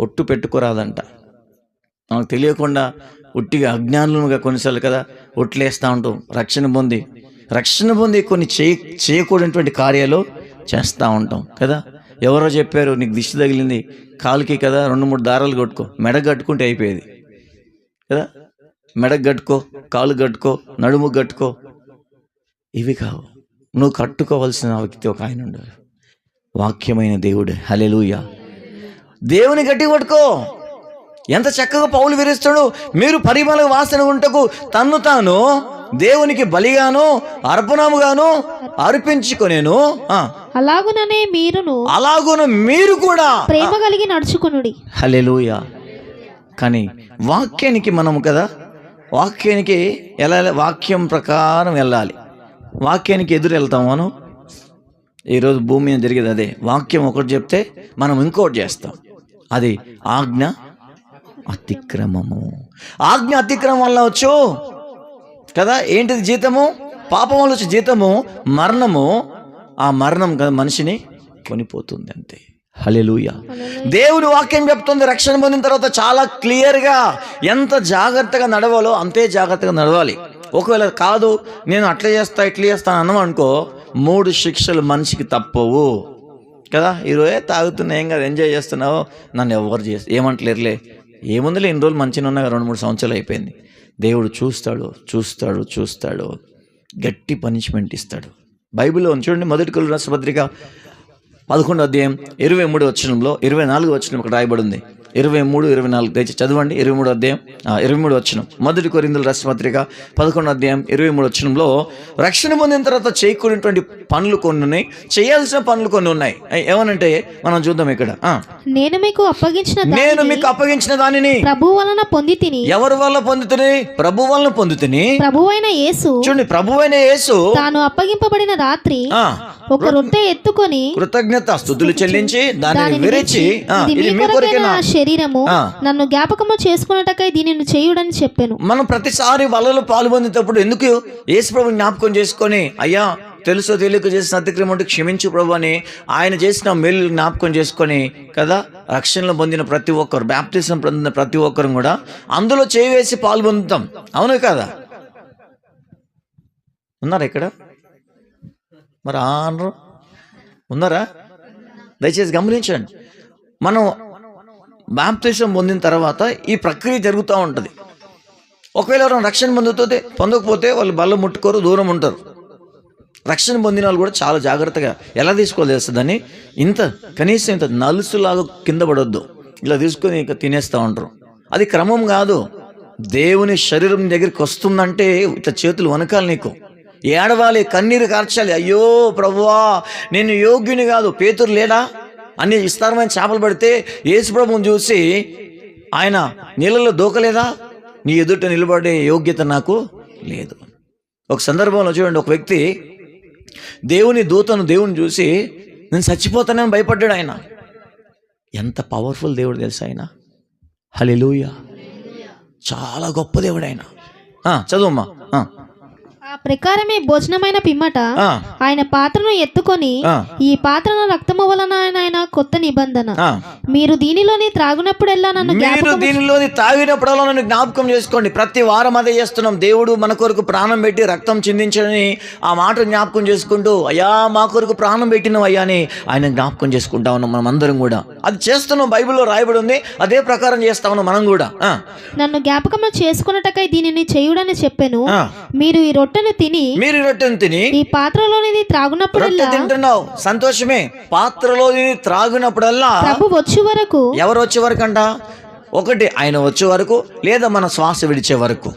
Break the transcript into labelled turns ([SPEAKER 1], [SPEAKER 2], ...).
[SPEAKER 1] ఒట్టు పెట్టుకోరాదంట. మనకు తెలియకుండా ఉట్టిగా అజ్ఞానులుగా కొన్నిసార్లు కదా ఒట్లేస్తూ ఉంటాం. రక్షణ పొంది రక్షణ పొంది కొన్ని చేయ చేయకూడనటువంటి కార్యాలు చేస్తూ ఉంటాం కదా. ఎవరో చెప్పారు నీకు దిష్టి తగిలింది కాలుకి కదా రెండు మూడు దారాలు కట్టుకో మెడ కట్టుకుంటే అయిపోయేది. కదా? మెడ కట్టుకో కాలు కట్టుకో నడుము కట్టుకో. ఇవి కావు. నువ్వు కట్టుకోవాల్సిన వ్యక్తి ఒక ఆయన ఉండాలి వాక్యమైన దేవుడు. హలెలుయా దేవుని గట్టి పట్టుకో ఎంత చక్కగా పౌలు విరుస్తాడు. మీరు పరిమళ వాసన ఉంటకు తన్ను తాను దేవునికి బలిగాను అర్పణముగాను అర్పించుకొనేను.
[SPEAKER 2] అలాగుననే మీరును
[SPEAKER 1] అలాగున మీరు కూడా.
[SPEAKER 2] ప్రేమ కలిగి నడుచుకునుడి.
[SPEAKER 1] హలెలూయ కానీ వాక్యానికి మనము కదా వాక్యానికి ఎలా వాక్యం ప్రకారం వెళ్ళాలి. వాక్యానికి ఎదురు వెళ్తాం మనం. ఈరోజు భూమి మీద జరిగేది అదే. వాక్యం ఒకటి చెప్తే మనం ఇంకోటి చేస్తాం. అది ఆజ్ఞ అతిక్రమము. ఆజ్ఞ అతిక్రమం వల్ల వచ్చు కదా? ఏంటిది జీతము? పాపం వల్ల వచ్చే జీతము మరణము. ఆ మరణం కదా మనిషిని కొనిపోతుంది అంతే హలెలూయ దేవుని వాక్యం చెప్తుంది రక్షణ పొందిన తర్వాత చాలా క్లియర్గా ఎంత జాగ్రత్తగా నడవాలో అంతే జాగ్రత్తగా నడవాలి. ఒకవేళ కాదు నేను అట్లా చేస్తా ఇట్లా చేస్తాను అన్నాం అనుకో మూడు శిక్షలు మనిషికి తప్పవు. కదా? ఈరోజే తాగుతున్నా ఏం కదా ఎంజాయ్ చేస్తున్నావు. నన్ను ఎవరు చేస్తా ఏమంటలేరులే. ఏముందిలే ఇన్ని రోజులు మంచిగా ఉన్నాయి రెండు మూడు సంవత్సరాలు అయిపోయింది. దేవుడు చూస్తాడు చూస్తాడు చూస్తాడు. గట్టి పనిష్మెంట్ ఇస్తాడు. బైబిల్లో చూడండి మొదటి కులు రాష్ట్రపత్రిక పదకొండు అధ్యాయం ఇరవై మూడు వచ్చినంలో ఇరవై నాలుగు వచ్చిన ఇక్కడ రాయబడి ఉంది. ఇరవై మూడు ఇరవై నాలుగు. దయచేసి చదవండి. ఇరవై మూడు అధ్యాయం ఇరవై మూడు వచ్చిన మొదటి కొరిందుల రాష్ట్రపత్రిక పదకొండు అధ్యాయం ఇరవై మూడు వచ్చినంలో రక్షణ పొందిన తర్వాత చేయకూడనటువంటి పనులు కొన్ని ఉన్నాయి. చేయాల్సిన పనులు కొన్ని ఉన్నాయి. ఏమనంటే మనం చూద్దాం ఇక్కడ.
[SPEAKER 2] నేను మీకు అప్పగించిన
[SPEAKER 1] నేను మీకు అప్పగించిన దానిని
[SPEAKER 2] ప్రభు వలన పొంది తిని
[SPEAKER 1] ఎవరి వల్ల పొందుతుని ప్రభు వలన పొందుతుని
[SPEAKER 2] ప్రభువైన యేసు
[SPEAKER 1] చూడండి ప్రభువైన యేసు
[SPEAKER 2] తాను అప్పగింపబడిన రాత్రి ఒక రొట్టె ఎత్తుకొని
[SPEAKER 1] కృతజ్ఞత స్థుతులు చెల్లించి దానిని విరిచి
[SPEAKER 2] ఇది మీ నా శరీరము. నన్ను జ్ఞాపకము చేసుకున్నటకై దీనిని చేయుడని చెప్పాను.
[SPEAKER 1] మనం ప్రతిసారి వలలో పాల్పొందేటప్పుడు ఎందుకు యేసు ప్రభు జ్ఞాపకం చేసుకొని అయ్యా తెలుసో తెలియక చేసిన అతిక్రమం ఉంటే క్షమించు ప్రభు అని ఆయన చేసిన మేలు జ్ఞాపకం చేసుకొని కదా రక్షణలో పొందిన ప్రతి ఒక్కరు బ్యాప్టిజం పొందిన ప్రతి ఒక్కరు కూడా అందులో చేయి వేసి పాల్పొందుతాం అవును కదా? ఉన్నారా ఇక్కడ? మరి ఆనరు ఉన్నారా? దయచేసి గమనించండి. మనం బాప్తిజం పొందిన తర్వాత ఈ ప్రక్రియ జరుగుతూ ఉంటుంది. ఒకవేళ ఎవరైనా రక్షణ పొందుతుంది పొందకపోతే వాళ్ళు బల్ల ముట్టుకోరు దూరం ఉంటారు. రక్షణ పొందిన వాళ్ళు కూడా చాలా జాగ్రత్తగా ఎలా తీసుకోవాలి ఇంత కనీసం ఇంత నలుసులాగా కింద పడొద్దు. ఇలా తీసుకొని ఇంకా తినేస్తూ ఉంటారు. అది క్రమం కాదు. దేవుని శరీరం దగ్గరికి వస్తుందంటే ఇట్లా చేతులు వనకాలి నీకు. ఏడవాలి కన్నీరు కార్చాలి? అయ్యో ప్రభువా నేను యోగ్యుని కాదు. పేతురు లేడా? అన్ని విస్తారమైన చేపలు పడితే యేసు ప్రభువుని చూసి ఆయన నీళ్ళలో దూకలేదా? నీ ఎదుట నిలబడే యోగ్యత నాకు లేదు. ఒక సందర్భంలో చూడండి ఒక వ్యక్తి దేవుని దూతను దేవుని చూసి నేను చచ్చిపోతానని భయపడ్డాడు ఆయన. ఎంత పవర్ఫుల్ దేవుడు తెలుసా ఆయన? హలెలూయ చాలా గొప్ప దేవుడు ఆయన. చదువు
[SPEAKER 2] అమ్మా ప్రకారమే భోజనమైన పిమ్మట ఆయన పాత్రను ఎత్తుకొని ఈ పాత్రను రక్తము వలన ఆయన కొత్త నిబంధన. మీరు దీనిలోని త్రాగునప్పుడెల్లా నన్ను
[SPEAKER 1] మీరు
[SPEAKER 2] జ్ఞాపకం
[SPEAKER 1] దీనిలోని తాగినప్పుడల్లా నన్ను జ్ఞాపకం చేసుకోండి. ప్రతి వారం అదే చేస్తున్నాం. దేవుడు మన కొరకు ప్రాణం పెట్టి రక్తం చిందించని ఆ మాట జ్ఞాపకం చేసుకుంటూ అయ్యా మా కొరకు ప్రాణం పెట్టిన అయ్యా అని ఆయన జ్ఞాపకం చేసుకుంటా ఉన్నాం మనం అందరం కూడా. అది చేస్తున్నాం. బైబిల్లో రాయబడి ఉంది. అదే ప్రకారం చేస్తా ఉన్నాం మనం కూడా.
[SPEAKER 2] నన్ను జ్ఞాపకము చేసుకున్నటకై దీనిని చేయుడని చెప్పాను. మీరు ఈ రొట్టెను తిని
[SPEAKER 1] మీరు రొట్టెను తిని
[SPEAKER 2] ఈ పాత్రలోనిది
[SPEAKER 1] రొట్టె
[SPEAKER 2] త్రాగునప్పుడల్లా
[SPEAKER 1] తింటున్నావు. సంతోషమే. పాత్రలో తిని త్రాగినప్పుడల్లా
[SPEAKER 2] ప్రభు వచ్చి వరకు
[SPEAKER 1] ఎవరు వచ్చే వరకు అంట ఒకటి ఆయన వచ్చే వరకు లేదా మన శ్వాస విడిచే వరకు.